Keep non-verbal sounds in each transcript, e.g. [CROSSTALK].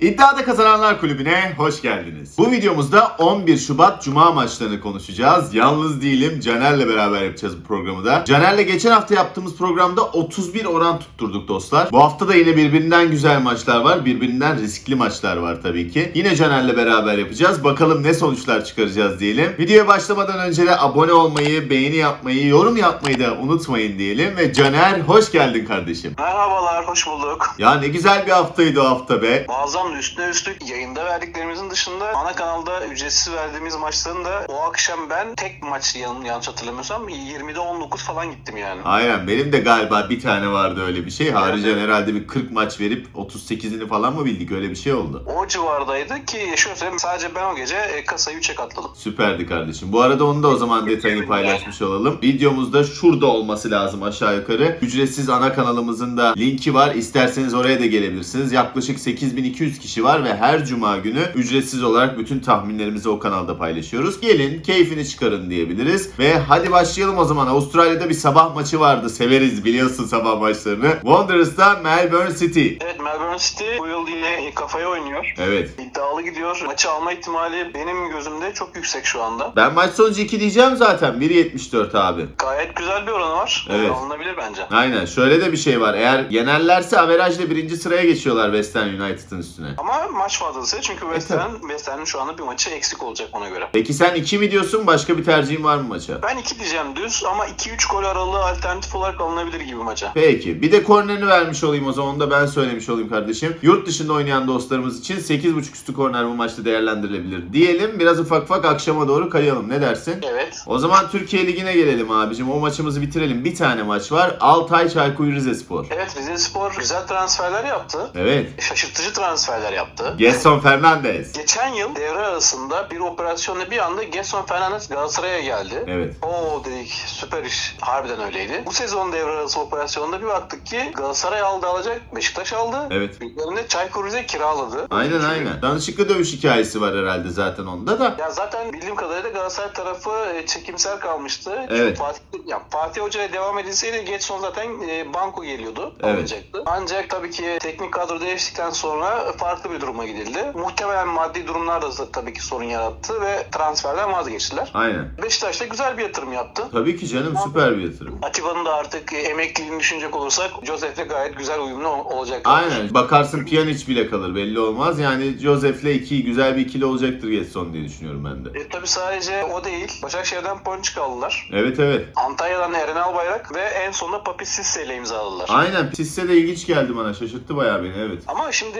İddiada Kazananlar Kulübü'ne hoş geldiniz. Bu videomuzda 11 Şubat Cuma maçlarını konuşacağız. Yalnız değilim, Caner'le beraber yapacağız bu programı da. Caner'le geçen hafta yaptığımız programda 31 oran tutturduk dostlar. Bu hafta da yine birbirinden güzel maçlar var, birbirinden riskli maçlar var tabii ki. Yine Caner'le beraber yapacağız. Bakalım ne sonuçlar çıkaracağız diyelim. Videoya başlamadan önce de abone olmayı, beğeni yapmayı, yorum yapmayı da unutmayın diyelim. Ve Caner hoş geldin kardeşim. Merhabalar, hoş bulduk. Ya ne güzel bir haftaydı o hafta be. Muazzam üstüne üstlük yayında verdiklerimizin dışında ana kanalda ücretsiz verdiğimiz maçların da o akşam ben tek maç yan- yanlış hatırlamıyorsam 20'de 19 falan gittim yani. Aynen benim de galiba bir tane vardı öyle bir şey. Haricen Evet. herhalde bir 40 maç verip 38'ini falan mı bildik öyle bir şey oldu. O civardaydı ki şöyle söyleyeyim sadece ben o gece e, kasayı 3'e katladım. Süperdi kardeşim. Bu arada onu da o zaman detayını paylaşmış olalım. Videomuzda şurada olması lazım aşağı yukarı. Ücretsiz ana kanalımızın da linki var. İsterseniz oraya da gelebilirsiniz. Yaklaşık 8200 kişi var ve her cuma günü ücretsiz olarak bütün tahminlerimizi o kanalda paylaşıyoruz. Gelin keyfini çıkarın diyebiliriz. Ve hadi başlayalım o zaman. Avustralya'da bir sabah maçı vardı. Severiz biliyorsun sabah maçlarını. Wanderers'ta Melbourne City. Evet Melbourne City bu yıl yine kafaya oynuyor. Evet. İddialı gidiyor. Maçı alma ihtimali benim gözümde çok yüksek şu anda. Ben maç sonucu 2 diyeceğim zaten. 1.74 abi. Gayet güzel bir oranı var. Evet. Alınabilir bence. Aynen. Şöyle de bir şey var. Eğer yenerlerse averajla birinci sıraya geçiyorlar West Ham United'ın üstüne. Ama maç fazlası çünkü West E, tabii. Ham, West Ham'ın şu anda bir maçı eksik olacak ona göre. Peki sen 2 mi diyorsun? Başka bir tercihin var mı maça? Ben 2 diyeceğim düz ama 2-3 gol aralığı alternatif olarak alınabilir gibi maça. Peki. Bir de kornerini vermiş olayım o zaman. Onu da ben söylemiş olayım kardeşim. Yurt dışında oynayan dostlarımız için 8.5 üstü korner bu maçta değerlendirilebilir diyelim. Biraz ufak ufak akşama doğru kayalım. Ne dersin? Evet. O zaman Türkiye Ligi'ne gelelim abicim. O maçımızı bitirelim. Bir tane maç var. Altay Çaykur Rizespor. Evet Rize Spor güzel transferler yaptı. Evet. Şaşırtıcı transferler yaptı. Gerson Fernandez. Geçen yıl devre arasında bir operasyonla bir anda Gerson Fernandes Galatasaray'a geldi. Evet. Oo dedik süper iş. Harbiden öyleydi. Bu sezon devre arası operasyonunda bir baktık ki Galatasaray aldı alacak. Beşiktaş aldı. Evet. Üzerinde Çaykur Rize kiraladı. Aynen aynen. Danışıklı dövüş hikayesi var herhalde zaten onda da. Ya zaten bildiğim kadarıyla Galatasaray tarafı e, çekimsel kalmıştı. Çünkü Evet. Fatih, ya Fatih Hoca'ya devam edilseydi Getson zaten e, banko geliyordu. Evet. Alınacaktı. Ancak tabii ki teknik kadro değiştikten sonra farklı bir duruma gidildi. Muhtemelen maddi durumlar da tabii ki sorun yarattı ve transferden vazgeçtiler. Aynen. Beşiktaş da güzel bir yatırım yaptı. Tabii ki canım süper bir yatırım. Atiba'nın da artık emekliliğini düşünecek olursak Josef'le gayet güzel uyumlu ol- olacak. Aynen. Bakarsın Pjanic bile kalır belli olmaz. Yani Josef'le iki güzel bir ikili olacaktır Getson diye düşünüyorum ben de. E, tabii sadece o değil. Başakşehir'den Ponçik aldılar. Evet evet. Antalya'dan Eren Albayrak ve en sonunda Papi Sisse ile imzaladılar. Aynen. Sisse de ilginç geldi bana. Şaşırttı bayağı beni evet. Ama şimdi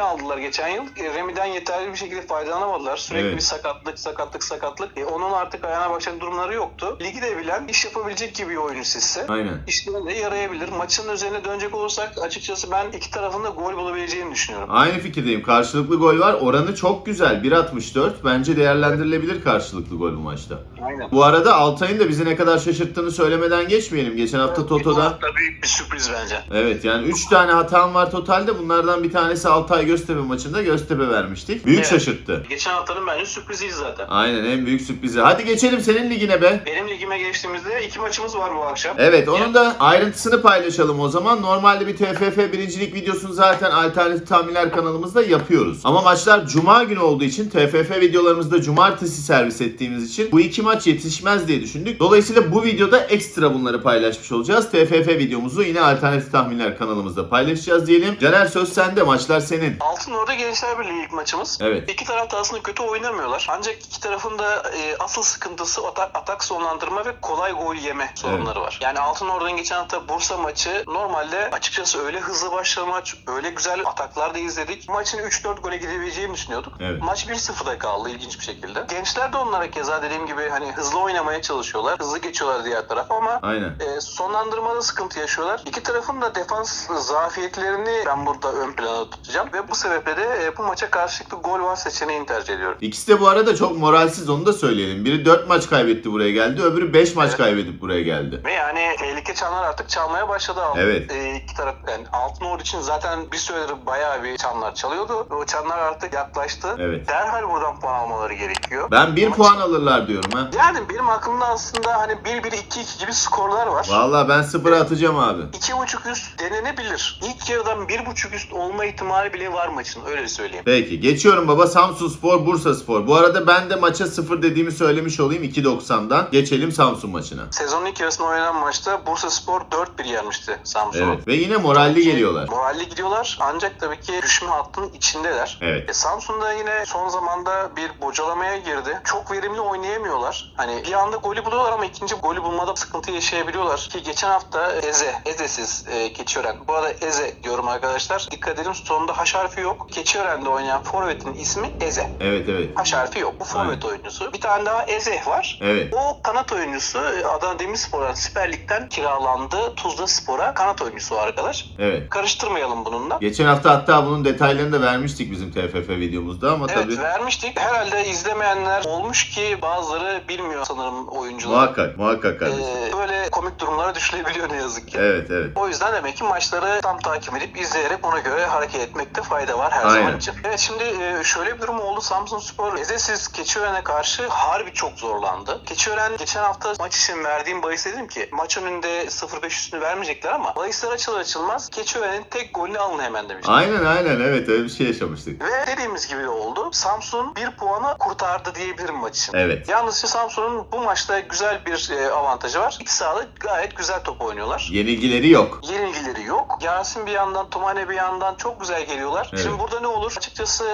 Remi'yi aldılar geçen yıl. E, Remi'den yeterli bir şekilde faydalanamadılar. Sürekli Evet. bir sakatlık, sakatlık, sakatlık. E, onun artık ayağına başlayan durumları yoktu. Ligi de bilen, iş yapabilecek gibi bir oyuncu Sisse. Aynen. İşlerine de yarayabilir. Maçın üzerine dönecek olursak açıkçası ben iki tarafın da gol bulabileceğini düşünüyorum. Aynı fikirdeyim. Karşılıklı gol var. Oranı çok güzel. 1.64. Bence değerlendirilebilir karşılıklı gol bu maçta. Aynen. Bu arada Altay'ın da bizi ne kadar şaşırttığını söylemeden geçmeyelim. Geçen hafta Toto'da da büyük bir sürpriz bence. Evet yani 3 tane hatam var totalde. Bunlardan bir tanesi Altay Göztepe maçında Göztepe vermiştik. Büyük Evet. şaşırttı. Geçen haftanın bence sürpriziydi zaten. Aynen en büyük sürprizi. Hadi geçelim senin ligine be. Benim ligime geçtiğimizde iki maçımız var bu akşam. Evet onun da ayrıntısını paylaşalım o zaman. Normalde bir TFF birincilik videosunu zaten alternatif tahminler kanalımızda yapıyoruz. Ama maçlar cuma günü olduğu için TFF videolarımızda cumartesi servis ettiğimiz için bu iki maç yetişmez diye düşündük. Dolayısıyla bu videoda ekstra bunları paylaşmış olacağız. TFF videomuzu yine alternatif tahminler kanalımızda paylaşacağız diyelim. Caner söz sende maçlar senin. Altın Orda Gençler Birliği ilk maçımız. Evet. İki taraf da aslında kötü oynamıyorlar. Ancak iki tarafın da e, asıl sıkıntısı atak, atak sonlandırma ve kolay gol yeme sorunları var. Yani Altın Orda'nın geçen hafta Bursa maçı normalde açıkçası öyle hızlı başladı maç, öyle güzel ataklar da izledik. Maçın 3-4 gole gidebileceğini düşünüyorduk. Evet. Maç 1-0'da kaldı ilginç bir şekilde. Gençler de onlara keza dediğim gibi hani hızlı oynamaya çalışıyorlar. Hızlı geçiyorlar diğer taraf ama Aynen. e, sonlandırmada sıkıntı yaşıyorlar. İki tarafın da defans zafiyetlerini ben burada ön plana tutacağım. Ve bu sebeple de e, bu maça karşılıklı gol var seçeneğini tercih ediyorum. İkisi de bu arada çok moralsiz onu da söyleyelim. Biri 4 maç kaybetti buraya geldi. Öbürü 5 maç Evet. kaybedip buraya geldi. Ve yani tehlike çanlar artık çalmaya başladı. Evet. E, iki taraf yani Altın Ordu için zaten bir süredir bayağı bir çanlar çalıyordu. O çanlar artık yaklaştı. Evet. Derhal buradan puan almaları gerekiyor. Ben 1 Maç- puan alırlar diyorum ha. Yani benim aklımda aslında hani 1-1-2-2 gibi skorlar var. Vallahi ben sıfıra atacağım abi. 2.5 üst denenebilir. İlk yarıdan 1.5 üst olma ihtimali bile var maçın öyle söyleyeyim. Peki geçiyorum baba Samsun Spor Bursa Spor. Bu arada ben de maça 0 dediğimi söylemiş olayım 2.90'dan. Geçelim Samsun maçına. Sezonun ilk yarısında oynanan maçta Bursa Spor 4-1 yenmişti Samsun'u. Evet ve yine moralli geliyorlar. Moralli gidiyorlar ancak tabii ki düşme hattının içindeler. Evet. E, Samsun da yine son zamanda bir bocalamaya girdi. Çok verimli oynayamıyorlar. Hani bir anda golü buluyorlar ama ikinci golü bulmada sıkıntı yaşayabiliyorlar. Ki geçen hafta Eze, Eze'siz e, Keçiören. Bu arada Eze diyorum arkadaşlar. Dikkat edin sonunda H harfi yok. Keçiören'de oynayan forvetin ismi Eze. Evet evet. H harfi yok. Bu forvet oyuncusu. Bir tane daha Eze var. Evet. O kanat oyuncusu Adana Demirspor'a Süper Lig'den kiralandı. Tuzla Spor'a kanat oyuncusu arkadaş. Evet. Karıştırmayalım bununla. Geçen hafta hatta bunun detaylarını da vermiştik bizim TFF videomuzda ama Evet tabii vermiştik. Herhalde izlemeyenler olmuş ki bazıları bilmiyor sanırım oyuncular. muhakkak muhakkak kardeşim. Ee, böyle komik durumlara düşülebiliyor ne yazık ki. Evet evet. O yüzden demek ki maçları tam takip edip izleyerek ona göre hareket etmekte fayda var her Aynen. zaman için. Evet şimdi e, şöyle bir durum oldu. Samsun Spor Ezesiz Keçiören'e karşı harbi çok zorlandı. Keçiören geçen hafta maç için verdiğim bahis dedim ki maç önünde 0-5 üstünü vermeyecekler ama bahisler açılır açılmaz Keçiören'in tek golünü alın hemen demiştim. Aynen aynen evet öyle bir şey yaşamıştık. Ve dediğimiz gibi oldu. Samsun bir puanı kurtardı diyebilirim maç için. Evet. Yalnızca Samsun'un bu maçta güzel bir e, avantajı var. İç sahada gayet güzel top oynuyorlar. Yenilgileri yok. Yenilgileri yok. Yasin bir yandan, Tomane bir yandan çok güzel geliyorlar. Evet. Şimdi burada ne olur? Açıkçası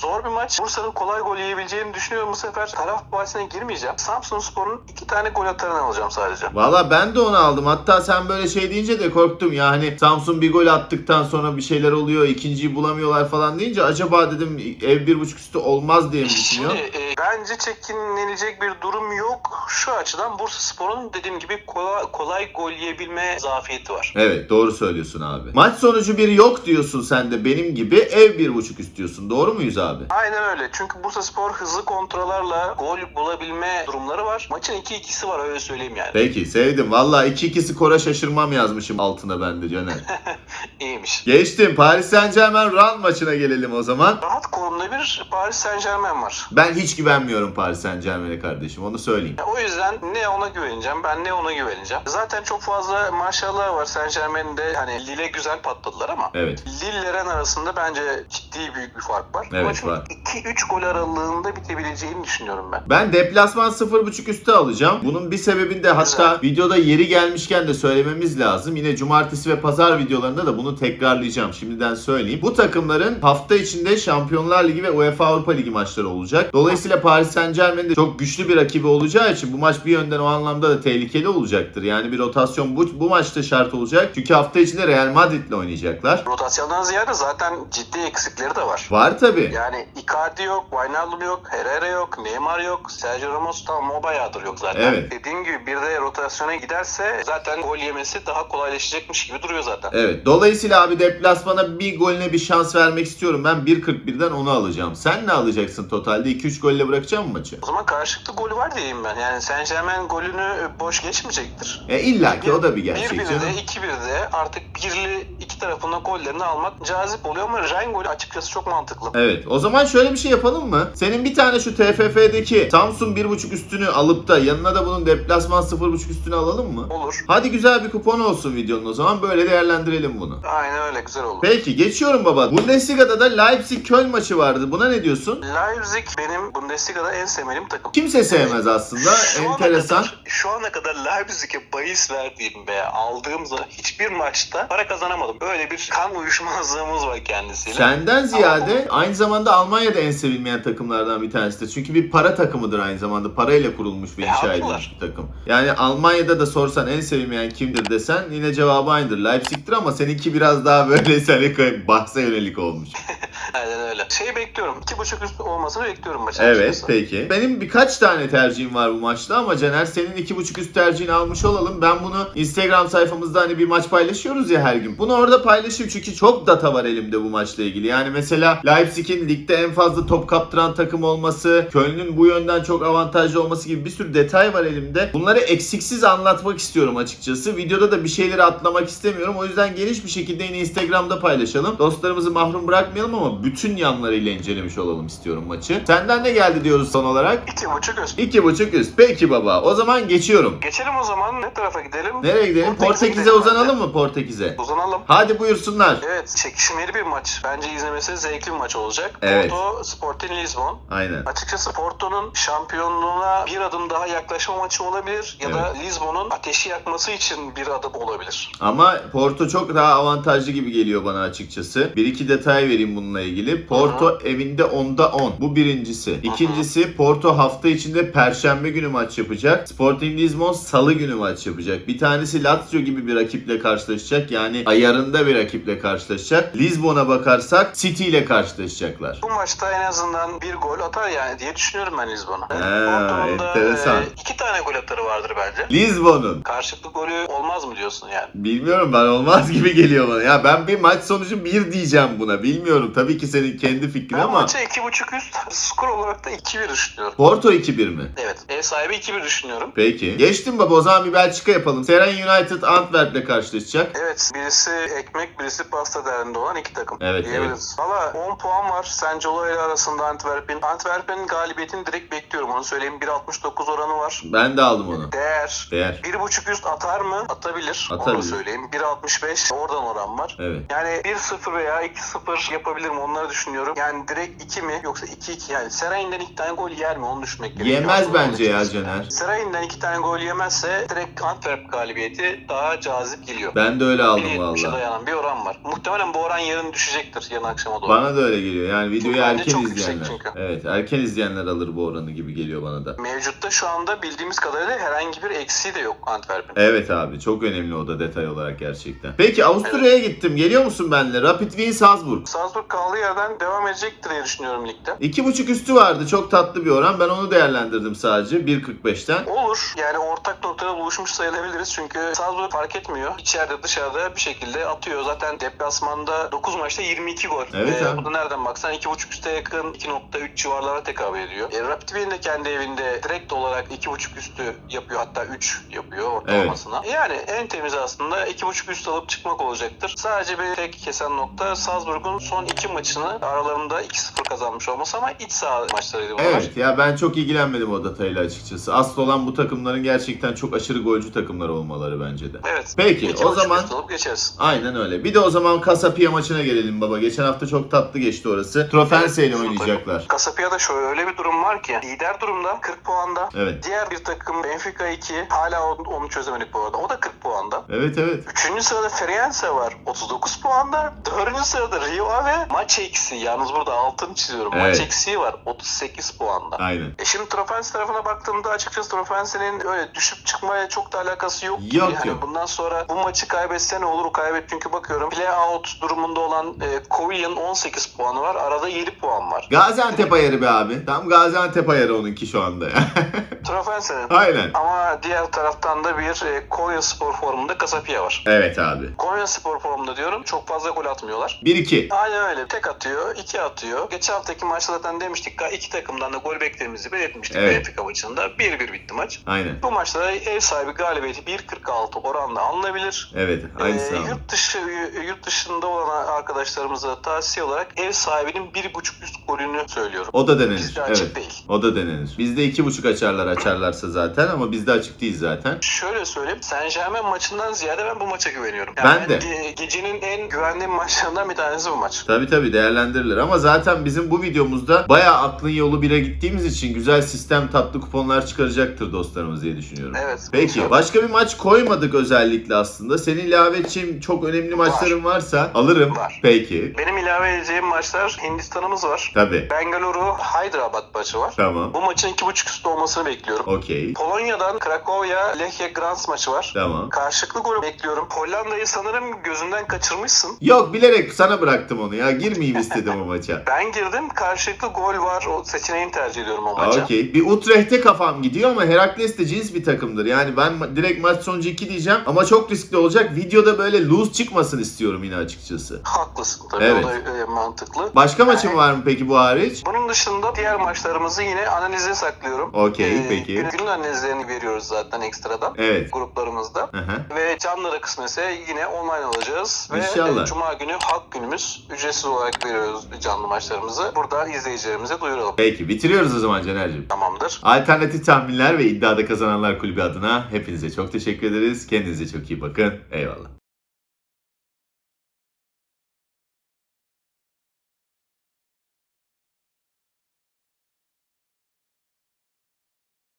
zor bir maç. Bursa'nın kolay gol yiyebileceğini düşünüyorum bu sefer. Taraf bahisine girmeyeceğim. Samsun Spor'un iki tane gol atarını alacağım sadece. Valla ben de onu aldım. Hatta sen böyle şey deyince de korktum ya. Hani Samsun bir gol attıktan sonra bir şeyler oluyor. ikinciyi bulamıyorlar falan deyince acaba dedim ev bir buçuk üstü olmaz diye mi düşünüyor? Şimdi e, bence çekinlenecek bir durum yok. Şu açıdan Bursa Spor'un dediğim gibi kolay, kolay gol yiyebilme zafiyeti var. Evet doğru söylüyorsun abi. Maç sonucu bir yok diyorsun sen de benim gibi ev bir buçuk istiyorsun. Doğru muyuz abi? Aynen öyle. Çünkü Bursa Spor hızlı kontrollerle gol bulabilme durumları var. Maçın 2-2'si var öyle söyleyeyim yani. Peki sevdim. Valla 2-2 skora şaşırmam yazmışım altına ben de Caner. [LAUGHS] İyiymiş. Geçtim. Paris Saint Germain Ran maçına gelelim o zaman. Rahat konumda bir Paris Saint Germain var. Ben hiç güvenmiyorum Paris Saint Germain'e kardeşim onu söyleyeyim. O yüzden ne ona güveneceğim ben ne ona güveneceğim. Zaten çok fazla maşallah var Saint Germain'de hani Lille güzel patladılar ama Evet. Lille Ren arasında bence ciddi büyük bir fark var. Evet, Maçın var. 2-3 gol aralığında bitebileceğini düşünüyorum ben. Ben deplasman 0.5 üstü alacağım. Bunun bir sebebini de hatta videoda yeri gelmişken de söylememiz lazım. Yine cumartesi ve pazar videolarında da bunu tekrarlayacağım. Şimdiden söyleyeyim. Bu takımların hafta içinde Şampiyonlar Ligi ve UEFA Avrupa Ligi maçları olacak. Dolayısıyla Paris Saint Germain'in de çok güçlü bir rakibi olacağı için bu maç bir yönden o anlamda da tehlikeli olacaktır. Yani bir rotasyon bu, bu maçta şart olacak. Çünkü hafta içinde Real Madrid'le oynayacaklar. Rotasyondan ziyade zaten ciddi eksikleri de var. Var tabi. Yani Icardi yok, Wijnaldum yok, Herrera yok, Neymar yok, Sergio Ramos tamam o bayağıdır yok zaten. Evet. Dediğim gibi bir de rotasyona giderse zaten gol yemesi daha kolaylaşacakmış gibi duruyor zaten. Evet. Dolayısıyla abi deplasmana bir golüne bir şans vermek istiyorum. Ben 1.41'den onu alacağım. Sen ne alacaksın totalde? 2-3 golle bırakacağım mı maçı? O zaman karşılıklı golü var diyeyim ben. Yani Saint Germain golünü boş geçmeyecektir. E illa ki o da bir gerçek 1-1'de, canım. 2-1'de artık birli iki tarafından gollerini almak cazip oluyor ama Ren golü açıkçası çok mantıklı. Evet. O zaman şöyle bir şey yapalım mı? Senin bir tane şu TFF'deki Samsun 1.5 üstünü alıp da yanına da bunun deplasman 0.5 üstünü alalım mı? Olur. Hadi güzel bir kupon olsun videonun o zaman. Böyle değerlendirelim bunu. Aynen öyle güzel olur. Peki geçiyorum baba. Bundesliga'da da Leipzig Köln maçı vardı. Buna ne diyorsun? Leipzig benim Bundesliga'da en sevmediğim takım. Kimse sevmez aslında. Şu ana Enteresan. kadar- şu ana kadar Leipzig'e bahis verdiğim veya aldığım hiçbir maçta para kazanamadım. Öyle bir kan uyuşmazlığımız var kendisiyle. Senden ziyade aynı zamanda Almanya'da en sevilmeyen takımlardan bir tanesidir. Çünkü bir para takımıdır aynı zamanda. Parayla kurulmuş ve inşa edilmiş bir takım. Yani Almanya'da da sorsan en sevilmeyen kimdir desen yine cevabı aynıdır. Leipzig'tir ama seninki biraz daha böyle [LAUGHS] senin bahse yönelik olmuş. [LAUGHS] Aynen öyle. Şey bekliyorum. 2.5 üst olmasını bekliyorum maçın. Evet açıkçası. peki. Benim birkaç tane tercihim var bu maçta ama Caner senin iki buçuk üst tercihini almış olalım. Ben bunu Instagram sayfamızda hani bir maç paylaşıyoruz ya her gün. Bunu orada paylaşayım çünkü çok data var elimde bu maçla ilgili. Yani mesela Leipzig'in ligde en fazla top kaptıran takım olması, Köln'ün bu yönden çok avantajlı olması gibi bir sürü detay var elimde. Bunları eksiksiz anlatmak istiyorum açıkçası. Videoda da bir şeyleri atlamak istemiyorum. O yüzden geniş bir şekilde yine Instagram'da paylaşalım. Dostlarımızı mahrum bırakmayalım ama bütün yanlarıyla incelemiş olalım istiyorum maçı. Senden ne geldi diyoruz son olarak? 2.5 üst. İki buçuk üst. Peki baba. O zaman geçiyorum. Geçelim o zaman. Ne tarafa gidelim? Nereye gidelim? Portekiz'e Portekiz'e gidelim uzanalım mı Portekiz'e? Uzanalım. Hadi buyursunlar. Evet, çekişmeli bir maç. Bence izlemesi zevkli bir maç olacak. Evet. Porto Sporting Lisbon. Aynen. Açıkçası Porto'nun şampiyonluğuna bir adım daha yaklaşma maçı olabilir ya da Lisbon'un ateşi yakması için bir adım olabilir. Ama Porto çok daha avantajlı gibi geliyor bana açıkçası. Bir iki detay vereyim bununla ilgili. Porto evinde 10'da 10. Bu birincisi. İkincisi Porto hafta içinde Perşembe günü maç yapacak. Sporting Lisbon Salı günü maç yapacak. Bir tanesi Lazio gibi bir rakiple karşılaşacak. Yani ayarında bir rakiple karşılaşacak. Lisbon'a bakarsak City ile karşılaşacaklar. Bu maçta en azından bir gol atar yani diye düşünüyorum ben Lisbon'a. Da enteresan. e, iki tane gol atarı vardır bence. Lisbon'un. Karşılıklı golü olmaz mı diyorsun yani? Bilmiyorum ben olmaz [LAUGHS] gibi geliyor bana. Ya ben bir maç sonucu 1 diyeceğim buna. Bilmiyorum. Tabii ki senin kendi fikrin Ben ama. maça 2.5 üst skor olarak da 2-1 düşünüyorum. Porto 2-1 mi? Evet. Ev sahibi 2-1 düşünüyorum. Peki. Geçtim baba o zaman bir Belçika yapalım. Seren United Antwerp'le karşılaşacak. Evet. Birisi ekmek, birisi pasta derdinde olan iki takım. Evet, diyebiliriz. Valla 10 puan var. Sancolo ile arasında Antwerp'in. Antwerp'in galibiyetini direkt bekliyorum. Onu söyleyeyim. 1.69 oranı var. Ben de aldım onu. Değer. Değer. 1.5 üst atar mı? Atabilir. Onu Atabilir. da söyleyeyim. 1.65 oradan oran var. Evet. Yani 1-0 veya 2-0 yapabilirim onları düşünüyorum. Yani direkt 2 mi yoksa 2-2 yani Serayin'den 2 tane gol yer mi onu düşünmek gerekiyor. Yemez bence ya. Caner. Serayin'den 2 tane gol yemezse direkt Antwerp galibiyeti daha cazip geliyor. Ben de öyle aldım 1.70'e valla. dayanan bir oran var. Muhtemelen bu oran yarın düşecektir yarın akşama doğru. Bana da öyle geliyor. Yani videoyu Bence erken çok yüksek izleyenler. çünkü. Evet erken izleyenler alır bu oranı gibi geliyor bana da. Mevcutta şu anda bildiğimiz kadarıyla herhangi bir eksiği de yok Antwerp'in. Evet abi çok önemli o da detay olarak gerçekten. Peki Avusturya'ya gittim. Geliyor musun benimle? Rapid Wien Salzburg. Salzburg kaldığı yerden devam edecektir diye düşünüyorum ligde. İki buçuk üstü vardı. Çok tatlı bir oran. Ben onu değerlendirdim sadece. 1.45'ten. Olur. Yani ortak noktada buluşmuş sayılabiliriz. Çünkü Salzburg fark etmiyor. İçeride dışarıda bir şekilde atıyor. Zaten deplasmanda 9 maçta 22 gol. Evet Ee, abi. bu da nereden baksan 2.5 üste yakın 2.3 civarlara tekabül ediyor. E, Rapid Wien de kendi evinde direkt olarak 2.5 üstü yapıyor. Hatta 3 yapıyor ortalamasına. Yani en temiz aslında 2.5 üst alıp çıkmak olacaktır. Sadece bir tek kesen nokta Salzburg'un son iki maçını aralarında 2-0 kazanmış olması ama iç saha maçlarıydı bunlar. Evet ya ben çok ilgilenmedim o datayla açıkçası. Asıl olan bu takımların gerçekten çok aşırı golcü takımlar olmaları bence de. Evet. Peki, İki o zaman- geçeriz. Aynen öyle. Bir de o zaman Kasapia maçına gelelim baba. Geçen hafta çok tatlı geçti orası. Trofense ile oynayacaklar. Kasapia'da şöyle bir durum var ki lider durumda 40 puanda. Evet. Diğer bir takım Benfica 2 hala onu, onu çözemedik bu arada. O da 40 puanda. Evet evet. Üçüncü sırada Feriense var 39 puanda. Dördüncü sırada Rio Ave maç eksiği. Yalnız burada altını çiziyorum. Evet. Maç eksiği var 38 puanda. Aynen. E şimdi Trofense tarafına baktığımda açıkçası Trofense'nin öyle düşüp çıkmaya çok da alakası yok. Yok, yani yok. Bundan sonra bu maçı kaybetse ne olur kaybet çünkü bakıyorum play out durumunda olan e, Kovil'in 18 puanı var. Arada 7 puan var. Gaziantep ayarı be abi. Tam Gaziantep ayarı onunki şu anda. [LAUGHS] Trofense'nin. Aynen. Ama diğer taraftan da bir e, Konya Spor formunda Kasapia var. Evet abi. Konya Spor formunda diyorum çok fazla gol atmıyorlar. 1-2. Aynen öyle. Tek atıyor, iki atıyor. Geçen haftaki maçta zaten demiştik iki takımdan da gol beklediğimizi belirtmiştik Evet. Benfica maçında. 1-1 bitti maç. Aynen. Bu maçta ev sahibi galibiyeti 1.46 oranla alınabilir. Evet. Aynısı Ee, yurt dışı yurt dışında olan arkadaşlarımıza tavsiye olarak ev sahibinin 1.5 üst golünü söylüyorum. O da denenir. Bizde açık Evet. değil. O da denenir. Bizde iki buçuk açarlar açarlarsa zaten ama bizde açık değil zaten. Şöyle söyleyeyim. Saint Germain maçından ziyade ben bu maça güveniyorum. Ben de. ge- gecenin en güvendiğim maçlarından bir tanesi bu maç. Tabi tabi değerlendirilir ama zaten bizim bu videomuzda bayağı aklın yolu bire gittiğimiz için güzel sistem tatlı kuponlar çıkaracaktır dostlarımız diye düşünüyorum. Evet. Peki İnşallah. başka bir maç koymadık özellikle aslında. Senin ilave edeceğin çok önemli maçların varsa alırım. Var. Peki. Benim ilave edeceğim maçlar Hindistan'ımız var. Tabi. Bengaluru Hyderabad maçı var. Tamam. Bu maçın 2.5 üstü olmasını bekliyorum. Okey. Polonya'dan Krakowya Lechia Gdansk maçı var. Tamam. Tamam. Karşılıklı gol bekliyorum. Hollanda'yı sanırım gözünden kaçırmışsın. Yok bilerek sana bıraktım onu ya. Girmeyeyim istedim o maça. Ben girdim. Karşılıklı gol var. O seçeneğini tercih ediyorum o maça. Okey. Bir Utrecht'e kafam gidiyor ama Herakles de cins bir takımdır. Yani ben direkt maç sonucu 2 diyeceğim ama çok riskli olacak. Videoda böyle lose çıkmasın istiyorum yine açıkçası. Haklısın tabii. Evet. O da e, mantıklı. Başka maçın var mı peki bu hariç? Bunun dışında diğer maçlarımızı yine analize saklıyorum. Okey, Ee, peki. Günün, günün analizlerini veriyoruz zaten ekstradan Evet. gruplarımızda. Hı hı. Ve canlıra kısmetse yine online alacağız. Ve İnşallah. e, Cuma günü halk günümüz. Ücretsiz olarak veriyoruz canlı maçlarımızı. Burada izleyicilerimize duyuralım. Peki bitiriyoruz o zaman Caner'cim. Tamamdır. Alternatif tahminler ve iddiada kazananlar kulübü adına hepinize çok teşekkür ederiz. Kendinize çok iyi bakın. Eyvallah.